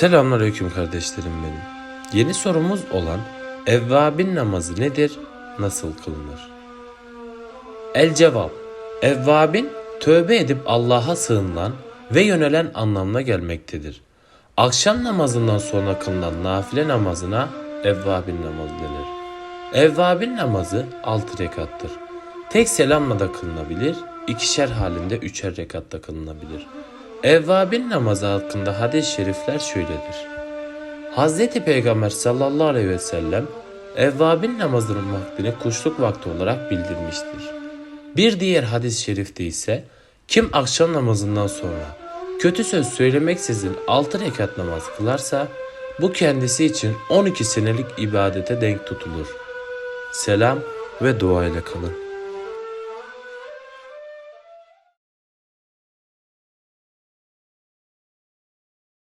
Selamünaleyküm kardeşlerim benim. Yeni sorumuz olan evvabin namazı nedir, nasıl kılınır? El cevap. Evvabin tövbe edip Allah'a sığınan ve yönelen anlamına gelmektedir. Akşam namazından sonra kılınan nafile namazına evvabin namazı denir. Evvabin namazı 6 rekattır. Tek selamla da kılınabilir, ikişer halinde üçer rekatta kılınabilir. Evvabin namazı hakkında hadis-i şerifler şöyledir. Hazreti Peygamber sallallahu aleyhi ve sellem evvabin namazının vaktini kuşluk vakti olarak bildirmiştir. Bir diğer hadis-i şerifte ise kim akşam namazından sonra kötü söz söylemeksizin 6 rekat namaz kılarsa bu kendisi için 12 senelik ibadete denk tutulur. Selam ve dua ile kalın.